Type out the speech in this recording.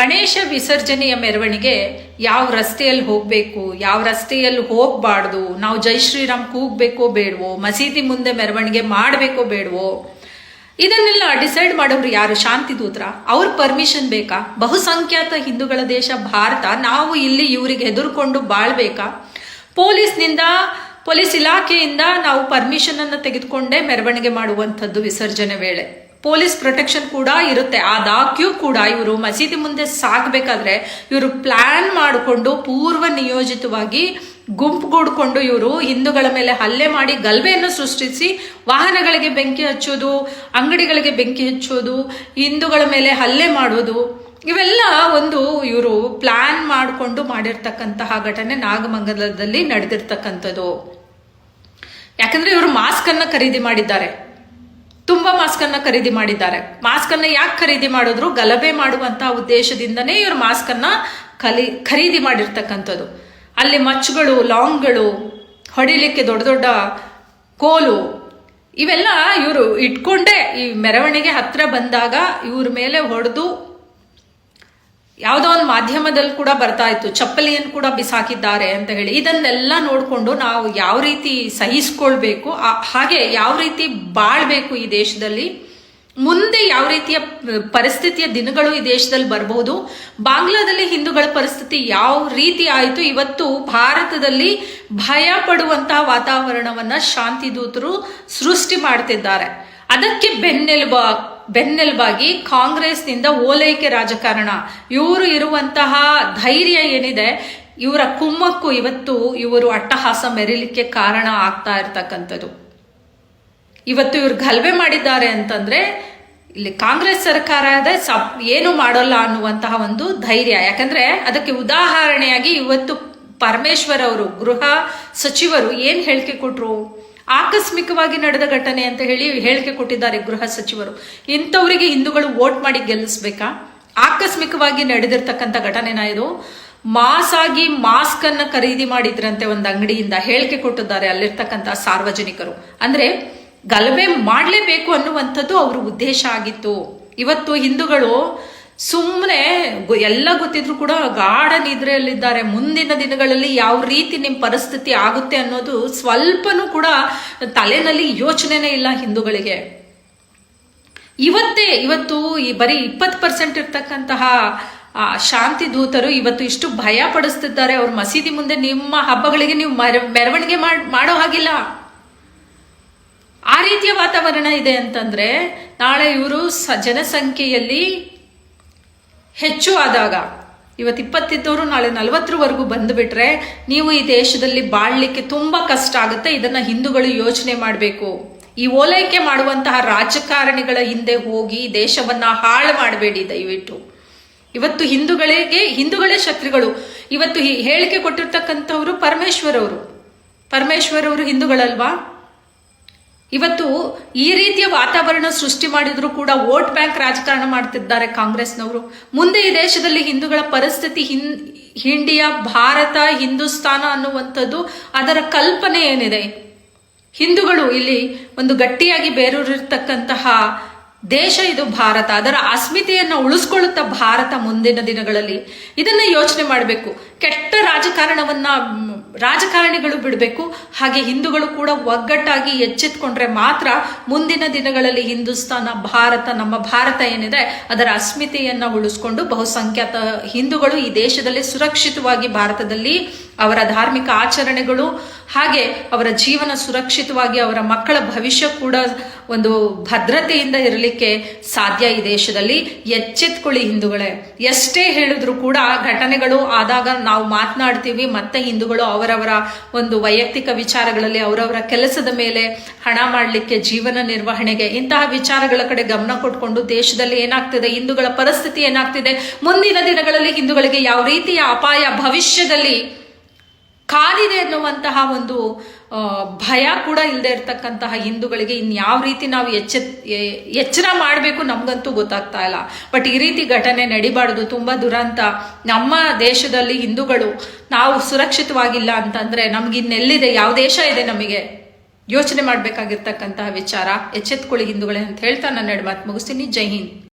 ಗಣೇಶ ವಿಸರ್ಜನೆಯ ಮೆರವಣಿಗೆ ಯಾವ ರಸ್ತೆಯಲ್ಲಿ ಹೋಗಬೇಕು, ಯಾವ ರಸ್ತೆಯಲ್ಲಿ ಹೋಗಬಾರ್ದು, ನಾವು ಜೈ ಶ್ರೀರಾಮ್ ಕೂಗ್ಬೇಕೋ ಬೇಡವೋ, ಮಸೀದಿ ಮುಂದೆ ಮೆರವಣಿಗೆ ಮಾಡಬೇಕೋ ಬೇಡವೋ, ಇದನ್ನೆಲ್ಲ ಡಿಸೈಡ್ ಮಾಡೋರು ಯಾರು? ಶಾಂತಿ ದೂತ್ರ. ಅವ್ರ ಪರ್ಮಿಷನ್ ಬೇಕಾ? ಬಹುಸಂಖ್ಯಾತ ಹಿಂದೂಗಳ ದೇಶ ಭಾರತ, ನಾವು ಇಲ್ಲಿ ಇವರಿಗೆ ಹೆದರ್ಕೊಂಡು ಬಾಳ್ಬೇಕಾ? ಪೊಲೀಸ್ನಿಂದ, ಪೊಲೀಸ್ ಇಲಾಖೆಯಿಂದ ನಾವು ಪರ್ಮಿಷನ್ ಅನ್ನು ತೆಗೆದುಕೊಂಡೇ ಮೆರವಣಿಗೆ ಮಾಡುವಂಥದ್ದು ವಿಸರ್ಜನೆ ವೇಳೆ. ಪೊಲೀಸ್ ಪ್ರೊಟೆಕ್ಷನ್ ಕೂಡ ಇರುತ್ತೆ. ಆದಾಗ್ಯೂ ಕೂಡ ಇವರು ಮಸೀದಿ ಮುಂದೆ ಸಾಕಬೇಕಾದ್ರೆ ಇವರು ಪ್ಲಾನ್ ಮಾಡಿಕೊಂಡು ಪೂರ್ವ ನಿಯೋಜಿತವಾಗಿ ಗುಂಪುಗೂಡ್ಕೊಂಡು ಇವರು ಹಿಂದೂಗಳ ಮೇಲೆ ಹಲ್ಲೆ ಮಾಡಿ ಗಲಭೆಯನ್ನು ಸೃಷ್ಟಿಸಿ ವಾಹನಗಳಿಗೆ ಬೆಂಕಿ ಹಚ್ಚೋದು, ಅಂಗಡಿಗಳಿಗೆ ಬೆಂಕಿ ಹಚ್ಚೋದು, ಹಿಂದೂಗಳ ಮೇಲೆ ಹಲ್ಲೆ ಮಾಡೋದು, ಇವೆಲ್ಲ ಒಂದು ಇವರು ಪ್ಲಾನ್ ಮಾಡಿಕೊಂಡು ಮಾಡಿರ್ತಕ್ಕಂತಹ ಘಟನೆ ನಾಗಮಂಗಲದಲ್ಲಿ ನಡೆದಿರ್ತಕ್ಕಂಥದ್ದು. ಯಾಕಂದ್ರೆ ಇವರು ಮಾಸ್ಕ್ ಅನ್ನ ಖರೀದಿ ಮಾಡಿದ್ದಾರೆ. ತುಂಬಾ ಮಾಸ್ಕ್ ಅನ್ನ ಖರೀದಿ ಮಾಡಿದ್ದಾರೆ. ಮಾಸ್ಕ್ ಅನ್ನ ಯಾಕೆ ಖರೀದಿ ಮಾಡಿದ್ರು? ಗಲಭೆ ಮಾಡುವಂತಹ ಉದ್ದೇಶದಿಂದನೇ ಇವರು ಮಾಸ್ಕ್ ಅನ್ನ ಕಲಿ ಖರೀದಿ ಮಾಡಿರ್ತಕ್ಕಂಥದ್ದು. ಅಲ್ಲಿ ಮಚ್ಚುಗಳು, ಲಾಂಗ್ಗಳು, ಹೊಡಿಲಿಕ್ಕೆ ದೊಡ್ಡ ದೊಡ್ಡ ಕೋಲು, ಇವೆಲ್ಲ ಇವರು ಇಟ್ಕೊಂಡೇ ಈ ಮೆರವಣಿಗೆ ಹತ್ರ ಬಂದಾಗ ಇವ್ರ ಮೇಲೆ ಹೊಡೆದು ಯಾವುದೋ ಒಂದು ಮಾಧ್ಯಮದಲ್ಲಿ ಕೂಡ ಬರ್ತಾ ಇತ್ತು ಚಪ್ಪಲಿಯನ್ನು ಕೂಡ ಬಿಸಾಕಿದ್ದಾರೆ ಅಂತ ಹೇಳಿ. ಇದನ್ನೆಲ್ಲ ನೋಡಿಕೊಂಡು ನಾವು ಯಾವ ರೀತಿ ಸಹಿಸ್ಕೊಳ್ಬೇಕು ಹಾಗೆ ಯಾವ ರೀತಿ ಬಾಳ್ಬೇಕು ಈ ದೇಶದಲ್ಲಿ? ಮುಂದೆ ಯಾವ ರೀತಿಯ ಪರಿಸ್ಥಿತಿಯ ದಿನಗಳು ಈ ದೇಶದಲ್ಲಿ ಬರಬಹುದು ಬಾಂಗ್ಲಾದಲ್ಲಿ ಹಿಂದೂಗಳ ಪರಿಸ್ಥಿತಿ ಯಾವ ರೀತಿ ಆಯಿತು? ಇವತ್ತು ಭಾರತದಲ್ಲಿ ಭಯ ಪಡುವಂತಹ ವಾತಾವರಣವನ್ನ ಶಾಂತಿದೂತರು ಸೃಷ್ಟಿ ಮಾಡ್ತಿದ್ದಾರೆ. ಅದಕ್ಕೆ ಬೆನ್ನೆಲುಬ ಬೆನ್ನೆಲುಬಾಗಿ ಕಾಂಗ್ರೆಸ್ನಿಂದ ಓಲೈಕೆ ರಾಜಕಾರಣ. ಇವರು ಇರುವಂತಹ ಧೈರ್ಯ ಏನಿದೆ, ಇವರ ಕುಮ್ಮಕ್ಕು ಇವತ್ತು ಇವರು ಅಟ್ಟಹಾಸ ಮೆರಿಲಿಕ್ಕೆ ಕಾರಣ ಆಗ್ತಾ ಇರ್ತಕ್ಕಂಥದ್ದು. ಇವತ್ತು ಇವ್ರು ಗಲಭೆ ಮಾಡಿದ್ದಾರೆ ಅಂತಂದ್ರೆ, ಇಲ್ಲಿ ಕಾಂಗ್ರೆಸ್ ಸರ್ಕಾರ ಅದೇ ಸಪ್ ಏನು ಮಾಡೋಲ್ಲ ಅನ್ನುವಂತಹ ಒಂದು ಧೈರ್ಯ. ಯಾಕಂದ್ರೆ ಅದಕ್ಕೆ ಉದಾಹರಣೆಯಾಗಿ ಇವತ್ತು ಪರಮೇಶ್ವರ್ ಅವರು ಗೃಹ ಸಚಿವರು ಏನ್ ಹೇಳಿಕೆ ಕೊಟ್ರು? ಆಕಸ್ಮಿಕವಾಗಿ ನಡೆದ ಘಟನೆ ಅಂತ ಹೇಳಿ ಹೇಳಿಕೆ ಕೊಟ್ಟಿದ್ದಾರೆ ಗೃಹ ಸಚಿವರು. ಇಂಥವರಿಗೆ ಹಿಂದೂಗಳು ವೋಟ್ ಮಾಡಿ ಗೆಲ್ಲಿಸ್ಬೇಕಾ? ಆಕಸ್ಮಿಕವಾಗಿ ನಡೆದಿರ್ತಕ್ಕಂಥ ಘಟನೆನ ಇದು. ಆಗಿ ಮಾಸ್ಕ್ ಅನ್ನ ಖರೀದಿ ಮಾಡಿದ್ರಂತೆ ಒಂದು ಅಂಗಡಿಯಿಂದ ಹೇಳಿಕೆ ಕೊಟ್ಟಿದ್ದಾರೆ ಅಲ್ಲಿರ್ತಕ್ಕಂಥ ಸಾರ್ವಜನಿಕರು. ಅಂದ್ರೆ ಗಲಭೆ ಮಾಡಲೇಬೇಕು ಅನ್ನುವಂಥದ್ದು ಅವ್ರ ಉದ್ದೇಶ ಆಗಿತ್ತು. ಇವತ್ತು ಹಿಂದೂಗಳು ಸುಮ್ಮನೆ ಎಲ್ಲ ಗೊತ್ತಿದ್ರು ಕೂಡ ಗಾಢ ನಿದ್ರೆಯಲ್ಲಿದ್ದಾರೆ. ಮುಂದಿನ ದಿನಗಳಲ್ಲಿ ಯಾವ ರೀತಿ ನಿಮ್ಮ ಪರಿಸ್ಥಿತಿ ಆಗುತ್ತೆ ಅನ್ನೋದು ಸ್ವಲ್ಪನೂ ಕೂಡ ತಲೆನಲ್ಲಿ ಯೋಚನೆನೇ ಇಲ್ಲ ಹಿಂದೂಗಳಿಗೆ. ಇವತ್ತೇ, ಇವತ್ತು ಈ ಬರೀ ಇಪ್ಪತ್ತು ಪರ್ಸೆಂಟ್ ಇರ್ತಕ್ಕಂತಹ ಶಾಂತಿ ದೂತರು ಇವತ್ತು ಇಷ್ಟು ಭಯ ಪಡಿಸ್ತಿದ್ದಾರೆ. ಅವ್ರ ಮಸೀದಿ ಮುಂದೆ ನಿಮ್ಮ ಹಬ್ಬಗಳಿಗೆ ನೀವು ಮೆರ- ಮೆರವಣಿಗೆ ಮಾಡ್- ಹಾಗಿಲ್ಲ. ಆ ರೀತಿಯ ವಾತಾವರಣ ಇದೆ ಅಂತಂದ್ರೆ ನಾಳೆ ಇವರು ಜನಸಂಖ್ಯೆಯಲ್ಲಿ ಹೆಚ್ಚು ಆದಾಗ, ಇವತ್ತು ಇಪ್ಪತ್ತಿದ್ದವರು ನಾಳೆ ನಲವತ್ತರವರೆಗೂ ಬಂದುಬಿಟ್ರೆ ನೀವು ಈ ದೇಶದಲ್ಲಿ ಬಾಳಲಿಕ್ಕೆ ತುಂಬ ಕಷ್ಟ ಆಗುತ್ತೆ, ಇದನ್ನು ಹಿಂದೂಗಳು ಯೋಚನೆ ಮಾಡಬೇಕು. ಈ ಓಲೈಕೆ ಮಾಡುವಂತಹ ರಾಜಕಾರಣಿಗಳ ಹಿಂದೆ ಹೋಗಿ ದೇಶವನ್ನು ಹಾಳು ಮಾಡಬೇಡಿ ದಯವಿಟ್ಟು. ಇವತ್ತು ಹಿಂದೂಗಳಿಗೆ, ಹಿಂದೂಗಳೇ ಶತ್ರುಗಳು. ಇವತ್ತು ಹೇಳಿಕೆ ಕೊಟ್ಟಿರ್ತಕ್ಕಂಥವರು ಪರಮೇಶ್ವರ್ ಅವರು ಹಿಂದೂಗಳಲ್ವಾ? ಇವತ್ತು ಈ ರೀತಿಯ ವಾತಾವರಣ ಸೃಷ್ಟಿ ಮಾಡಿದ್ರು ಕೂಡ ವೋಟ್ ಬ್ಯಾಂಕ್ ರಾಜಕಾರಣ ಮಾಡ್ತಿದ್ದಾರೆ ಕಾಂಗ್ರೆಸ್ನವರು. ಮುಂದೆ ಈ ದೇಶದಲ್ಲಿ ಹಿಂದೂಗಳ ಪರಿಸ್ಥಿತಿ ಹಿನ್ ಇಂಡಿಯಾ ಭಾರತ, ಹಿಂದೂಸ್ತಾನ ಅನ್ನುವಂಥದ್ದು ಅದರ ಕಲ್ಪನೆ ಏನಿದೆ? ಹಿಂದೂಗಳು ಇಲ್ಲಿ ಒಂದು ಗಟ್ಟಿಯಾಗಿ ಬೇರೂರಿರ್ತಕ್ಕಂತಹ ದೇಶ ಇದು ಭಾರತ. ಅದರ ಅಸ್ಮಿತೆಯನ್ನು ಉಳಿಸ್ಕೊಳ್ಳುತ್ತಾ ಭಾರತ ಮುಂದಿನ ದಿನಗಳಲ್ಲಿ. ಇದನ್ನ ಯೋಚನೆ ಮಾಡಬೇಕು. ಕೆಟ್ಟ ರಾಜಕಾರಣವನ್ನ ರಾಜಕಾರಣಿಗಳು ಬಿಡಬೇಕು, ಹಾಗೆ ಹಿಂದೂಗಳು ಕೂಡ ಒಗ್ಗಟ್ಟಾಗಿ ಎಚ್ಚೆತ್ಕೊಂಡ್ರೆ ಮಾತ್ರ ಮುಂದಿನ ದಿನಗಳಲ್ಲಿ ಹಿಂದೂಸ್ತಾನ ಭಾರತ, ನಮ್ಮ ಭಾರತ ಏನಿದೆ, ಅದರ ಅಸ್ಮಿತೆಯನ್ನು ಉಳಿಸ್ಕೊಂಡು ಬಹುಸಂಖ್ಯಾತ ಹಿಂದೂಗಳು ಈ ದೇಶದಲ್ಲಿ ಸುರಕ್ಷಿತವಾಗಿ ಭಾರತದಲ್ಲಿ ಅವರ ಧಾರ್ಮಿಕ ಆಚರಣೆಗಳು, ಹಾಗೆ ಅವರ ಜೀವನ ಸುರಕ್ಷಿತವಾಗಿ ಅವರ ಮಕ್ಕಳ ಭವಿಷ್ಯ ಕೂಡ ಒಂದು ಭದ್ರತೆಯಿಂದ ಇರಲಿಕ್ಕೆ ಸಾಧ್ಯ ಈ ದೇಶದಲ್ಲಿ. ಎಚ್ಚೆತ್ಕೊಳ್ಳಿ ಹಿಂದೂಗಳೇ. ಎಷ್ಟೇ ಹೇಳಿದ್ರು ಕೂಡ ಘಟನೆಗಳು ಆದಾಗ ನಾವು ಮಾತನಾಡ್ತೀವಿ, ಮತ್ತೆ ಹಿಂದೂಗಳು ಅವರವರ ಒಂದು ವೈಯಕ್ತಿಕ ವಿಚಾರಗಳಲ್ಲಿ ಅವರವರ ಕೆಲಸದ ಮೇಲೆ ಹಣ ಮಾಡಲಿಕ್ಕೆ, ಜೀವನ ನಿರ್ವಹಣೆಗೆ ಇಂತಹ ವಿಚಾರಗಳ ಕಡೆ ಗಮನ ಕೊಟ್ಕೊಂಡು ದೇಶದಲ್ಲಿ ಏನಾಗ್ತಿದೆ, ಹಿಂದೂಗಳ ಪರಿಸ್ಥಿತಿ ಏನಾಗ್ತಿದೆ, ಮುಂದಿನ ದಿನಗಳಲ್ಲಿ ಹಿಂದೂಗಳಿಗೆ ಯಾವ ರೀತಿಯ ಅಪಾಯ ಭವಿಷ್ಯದಲ್ಲಿ ಕಾದಿದೆ ಅನ್ನುವಂತಹ ಒಂದು ಭಯ ಕೂಡ ಇಲ್ಲದೆ ಇರತಕ್ಕಂತಹ ಹಿಂದೂಗಳಿಗೆ ಇನ್ಯಾವ ರೀತಿ ನಾವು ಎಚ್ಚ ಎಚ್ಚರ ಮಾಡಬೇಕು ನಮಗಂತೂ ಗೊತ್ತಾಗ್ತಾ ಇಲ್ಲ. ಬಟ್ ಈ ರೀತಿ ಘಟನೆ ನಡಿಬಾರ್ದು. ತುಂಬ ದುರಂತ. ನಮ್ಮ ದೇಶದಲ್ಲಿ ಹಿಂದೂಗಳು ನಾವು ಸುರಕ್ಷಿತವಾಗಿಲ್ಲ ಅಂತಂದ್ರೆ ನಮ್ಗೆ ಇನ್ನೆಲ್ಲಿದೆ? ಯಾವ ದೇಶ ಇದೆ ನಮಗೆ? ಯೋಚನೆ ಮಾಡಬೇಕಾಗಿರ್ತಕ್ಕಂತಹ ವಿಚಾರ. ಎಚ್ಚೆತ್ಕೊಳ್ಳಿ ಹಿಂದೂಗಳೇ ಅಂತ ಹೇಳ್ತಾ ನನ್ನ ಮಾತು ಮುಗಿಸ್ತೀನಿ. ಜೈ ಹಿಂದ್.